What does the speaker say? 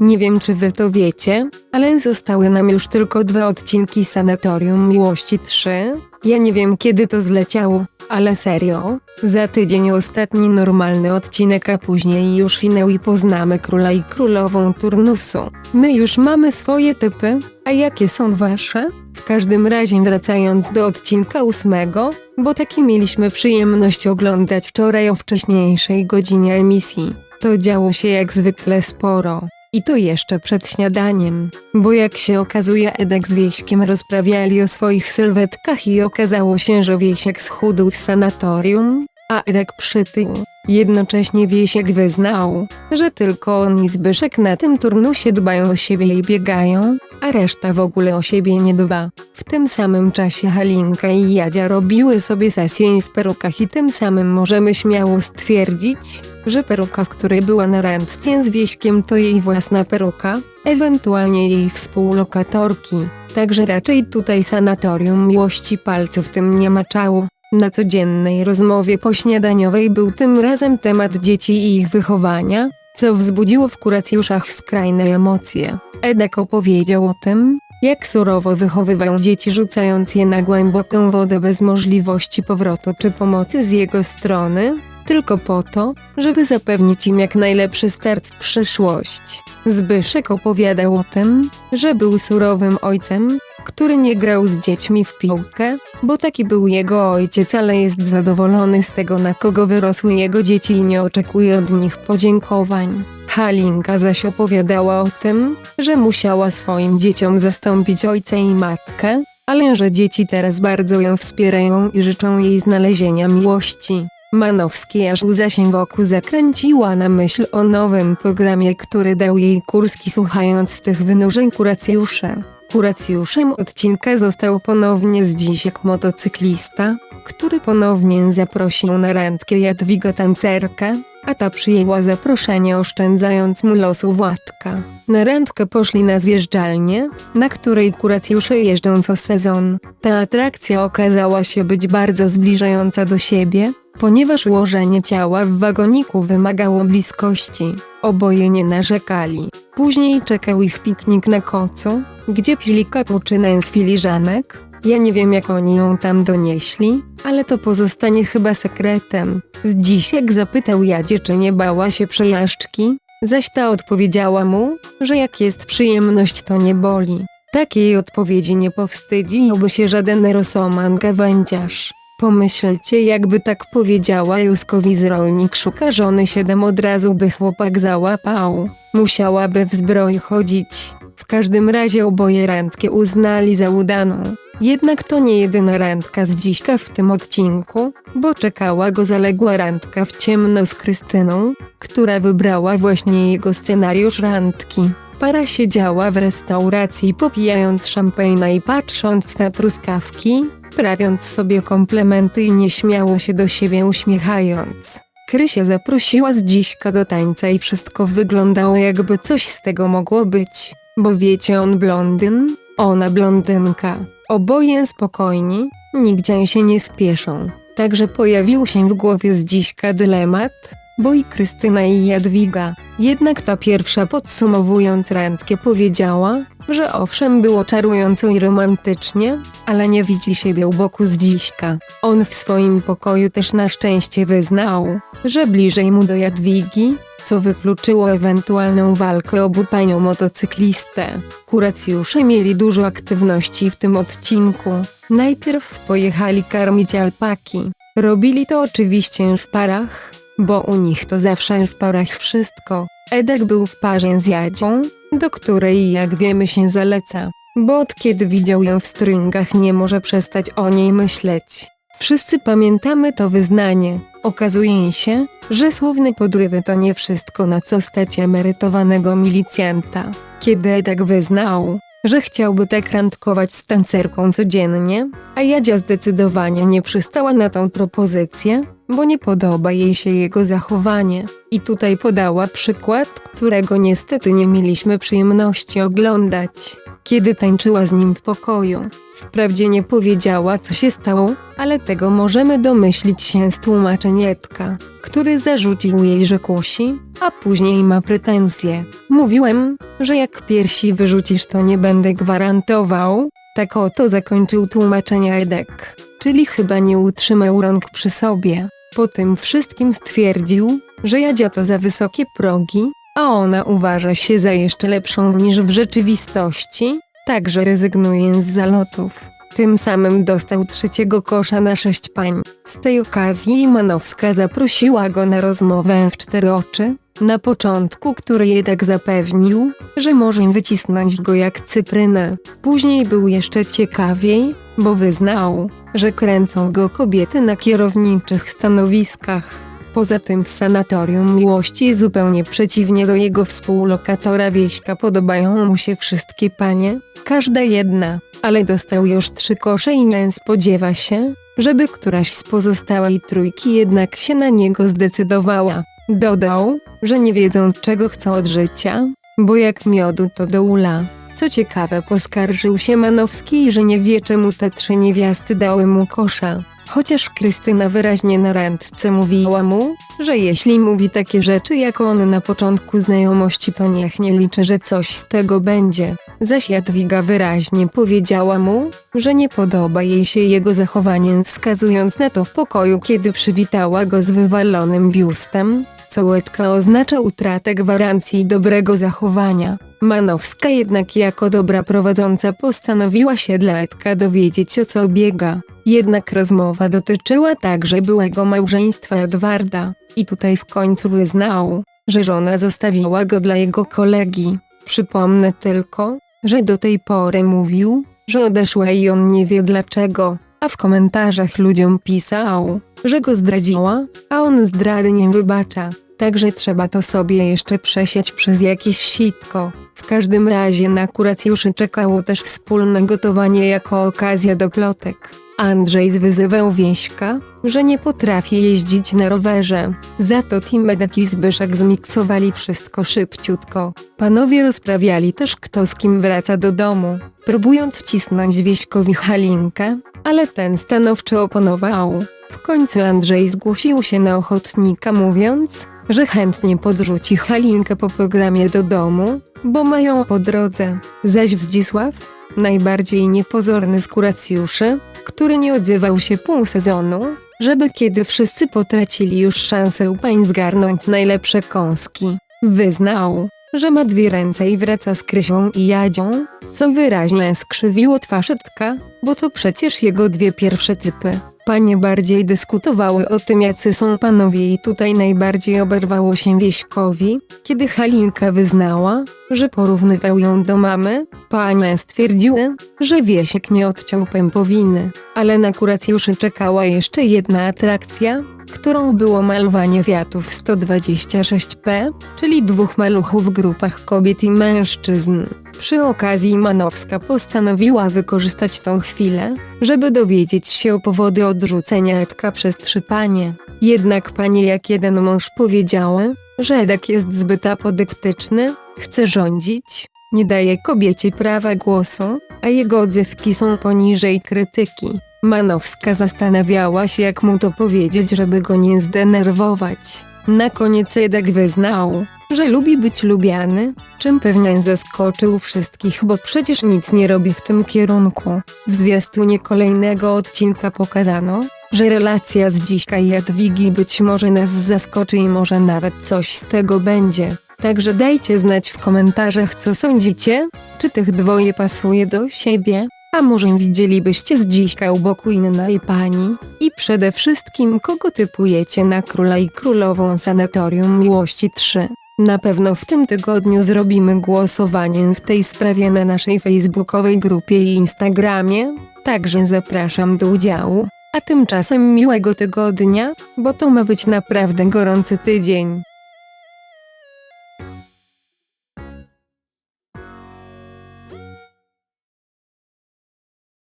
Nie wiem czy wy to wiecie, ale zostały nam już tylko dwa odcinki Sanatorium Miłości 3. Ja nie wiem kiedy to zleciało, ale serio. Za tydzień ostatni normalny odcinek, a później już finał i poznamy króla i królową turnusu. My już mamy swoje typy, a jakie są wasze? W każdym razie wracając do odcinka ósmego, bo taki mieliśmy przyjemność oglądać wczoraj o wcześniejszej godzinie emisji. To działo się jak zwykle sporo. I to jeszcze przed śniadaniem, bo jak się okazuje Edek z Wieśkiem rozprawiali o swoich sylwetkach i okazało się, że Wiesiek schudł w sanatorium, a Edek przytył. Jednocześnie Wiesiek wyznał, że tylko on i Zbyszek na tym turnusie dbają o siebie i biegają, a reszta w ogóle o siebie nie dba. W tym samym czasie Halinka i Jadzia robiły sobie sesję w perukach i tym samym możemy śmiało stwierdzić, że peruka, w której była na randce z Wieśkiem to jej własna peruka, ewentualnie jej współlokatorki. Także raczej tutaj sanatorium miłości palców tym nie maczało. Na codziennej rozmowie pośniadaniowej był tym razem temat dzieci i ich wychowania, co wzbudziło w kuracjuszach skrajne emocje. Edek opowiedział o tym, jak surowo wychowywał dzieci rzucając je na głęboką wodę bez możliwości powrotu czy pomocy z jego strony, tylko po to, żeby zapewnić im jak najlepszy start w przyszłość. Zbyszek opowiadał o tym, że był surowym ojcem, który nie grał z dziećmi w piłkę, bo taki był jego ojciec, ale jest zadowolony z tego, na kogo wyrosły jego dzieci i nie oczekuje od nich podziękowań. Halinka zaś opowiadała o tym, że musiała swoim dzieciom zastąpić ojca i matkę, ale że dzieci teraz bardzo ją wspierają i życzą jej znalezienia miłości. Manowski aż łza się wokół zakręciła na myśl o nowym programie, który dał jej Kurski słuchając tych wynurzeń kuracjusze. Kuracjuszem odcinka został ponownie Zdzisiek motocyklista, który ponownie zaprosił na randkę Jadwigę tancerkę, a ta przyjęła zaproszenie oszczędzając mu losu Władka. Na randkę poszli na zjeżdżalnię, na której kuracjusze jeżdżą co sezon. Ta atrakcja okazała się być bardzo zbliżająca do siebie, ponieważ ułożenie ciała w wagoniku wymagało bliskości. Oboje nie narzekali. Później czekał ich piknik na kocu, gdzie pili kapuczynę z filiżanek. Ja nie wiem jak oni ją tam donieśli, ale to pozostanie chyba sekretem. Zdzisiek zapytał Jadzie czy nie bała się przejażdżki, zaś ta odpowiedziała mu, że jak jest przyjemność to nie boli. Takiej odpowiedzi nie powstydziłby się żaden rosoman gawędziarz. Pomyślcie jakby tak powiedziała Juskowi z rolnik szuka żony siedem od razu by chłopak załapał. Musiałaby w zbroi chodzić. W każdym razie oboje randkę uznali za udaną. Jednak to nie jedyna randka z dziśka w tym odcinku, bo czekała go zaległa randka w ciemno z Krystyną, która wybrała właśnie jego scenariusz randki. Para siedziała w restauracji popijając szampejna i patrząc na truskawki, prawiąc sobie komplementy i nieśmiało się do siebie uśmiechając. Krysia zaprosiła Zdziśka do tańca i wszystko wyglądało jakby coś z tego mogło być, bo wiecie on blondyn, ona blondynka, oboje spokojni, nigdzie się nie spieszą. Także pojawił się w głowie Zdziśka dylemat, bo i Krystyna i Jadwiga. Jednak ta pierwsza podsumowując randkę powiedziała, że owszem było czarująco i romantycznie, ale nie widzi siebie u boku Zdziśka. On w swoim pokoju też na szczęście wyznał, że bliżej mu do Jadwigi, co wykluczyło ewentualną walkę obu panią motocyklistę. Kuracjusze mieli dużo aktywności w tym odcinku. Najpierw pojechali karmić alpaki. Robili to oczywiście w parach, bo u nich to zawsze w parach wszystko. Edek był w parze z Jadzią, do której jak wiemy się zaleca, bo od kiedy widział ją w stringach nie może przestać o niej myśleć. Wszyscy pamiętamy to wyznanie. Okazuje się, że słowne podrywy to nie wszystko na co stać emerytowanego milicjanta. Kiedy Edek wyznał, że chciałby tak randkować z tancerką codziennie, a Jadzia zdecydowanie nie przystała na tą propozycję, bo nie podoba jej się jego zachowanie. I tutaj podała przykład, którego niestety nie mieliśmy przyjemności oglądać. Kiedy tańczyła z nim w pokoju. Wprawdzie nie powiedziała, co się stało, ale tego możemy domyślić się z tłumaczeń Edka, który zarzucił jej, że kusi, a później ma pretensje. Mówiłem, że jak piersi wyrzucisz, to nie będę gwarantował. Tak oto zakończył tłumaczenia Edek, czyli chyba nie utrzymał rąk przy sobie. Po tym wszystkim stwierdził, że Jadzia to za wysokie progi, a ona uważa się za jeszcze lepszą niż w rzeczywistości, także rezygnuje z zalotów. Tym samym dostał trzeciego kosza na sześć pań. Z tej okazji Manowska zaprosiła go na rozmowę w cztery oczy, na początku który jednak zapewnił, że może wycisnąć go jak cyprynę. Później był jeszcze ciekawiej, bo wyznał, że kręcą go kobiety na kierowniczych stanowiskach. Poza tym w sanatorium miłości zupełnie przeciwnie do jego współlokatora Wieśka podobają mu się wszystkie panie, każda jedna, ale dostał już trzy kosze i nie spodziewa się, żeby któraś z pozostałej trójki jednak się na niego zdecydowała. Dodał, że nie wiedząc czego chcą od życia, bo jak miodu to do ula. Co ciekawe poskarżył się Manowski, że nie wie czemu te trzy niewiasty dały mu kosza. Chociaż Krystyna wyraźnie na randce mówiła mu, że jeśli mówi takie rzeczy jak on na początku znajomości to niech nie liczy, że coś z tego będzie. Zaś Jadwiga wyraźnie powiedziała mu, że nie podoba jej się jego zachowanie wskazując na to w pokoju kiedy przywitała go z wywalonym biustem, co łydka oznacza utratę gwarancji dobrego zachowania. Manowska jednak jako dobra prowadząca postanowiła się dla Edka dowiedzieć o co biega. Jednak rozmowa dotyczyła także byłego małżeństwa Edwarda. I tutaj w końcu wyznał, że żona zostawiła go dla jego kolegi. Przypomnę tylko, że do tej pory mówił, że odeszła i on nie wie dlaczego, a w komentarzach ludziom pisał, że go zdradziła, a on zdrady nie wybacza. Także trzeba to sobie jeszcze przesiać przez jakieś sitko. W każdym razie na kuracjuszy czekało też wspólne gotowanie jako okazja do plotek. Andrzej zwyzywał Wieśka, że nie potrafi jeździć na rowerze. Za to Timedak i Zbyszek zmiksowali wszystko szybciutko. Panowie rozprawiali też kto z kim wraca do domu, próbując wcisnąć Wieśkowi Halinkę, ale ten stanowczo oponował. W końcu Andrzej zgłosił się na ochotnika mówiąc, że chętnie podrzuci Halinkę po programie do domu, bo mają po drodze. Zaś Zdzisław, najbardziej niepozorny z kuracjuszy, który nie odzywał się pół sezonu, żeby kiedy wszyscy potracili już szansę pań zgarnąć najlepsze kąski, wyznał, że ma dwie ręce i wraca z Krysią i Jadzią, co wyraźnie skrzywiło twarz Edka, bo to przecież jego dwie pierwsze typy. Panie bardziej dyskutowały o tym jacy są panowie i tutaj najbardziej oberwało się Wieśkowi, kiedy Halinka wyznała, że porównywał ją do mamy, panie stwierdziły, że Wiesiek nie odciął pępowiny, ale na kuracjuszy czekała jeszcze jedna atrakcja, którą było malowanie wiatów 126p, czyli dwóch maluchów w grupach kobiet i mężczyzn. Przy okazji Manowska postanowiła wykorzystać tą chwilę, żeby dowiedzieć się o powody odrzucenia Edka przez trzy panie. Jednak panie jak jeden mąż powiedziały, że Edek jest zbyt apodyktyczny, chce rządzić, nie daje kobiecie prawa głosu, a jego odzywki są poniżej krytyki. Manowska zastanawiała się jak mu to powiedzieć, żeby go nie zdenerwować. Na koniec Edek wyznał, że lubi być lubiany, czym pewnie zaskoczył wszystkich, bo przecież nic nie robi w tym kierunku. W zwiastunie kolejnego odcinka pokazano, że relacja z Dziśka i Jadwigi być może nas zaskoczy i może nawet coś z tego będzie. Także dajcie znać w komentarzach co sądzicie, czy tych dwoje pasuje do siebie, a może widzielibyście z Dziśka u boku innej pani, i przede wszystkim kogo typujecie na króla i królową Sanatorium Miłości 3. Na pewno w tym tygodniu zrobimy głosowanie w tej sprawie na naszej facebookowej grupie i Instagramie, także zapraszam do udziału. A tymczasem miłego tygodnia, bo to ma być naprawdę gorący tydzień.